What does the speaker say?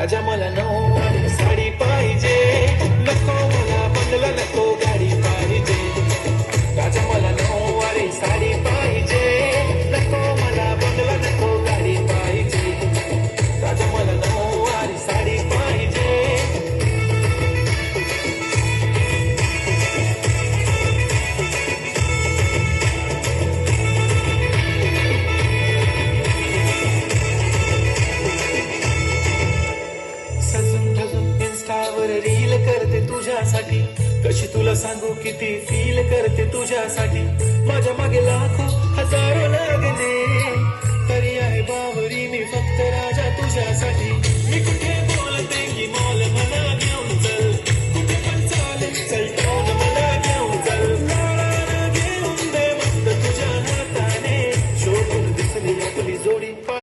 राजा मला नऊवारी साडी पाहिजे. नको मला बंगला नको इंस्टावर रील करते तुझ्यासाठी. कशी तुला सांगू किती फील करते तुझ्यासाठी. माझ्या मागे लाखो हजारो लागले.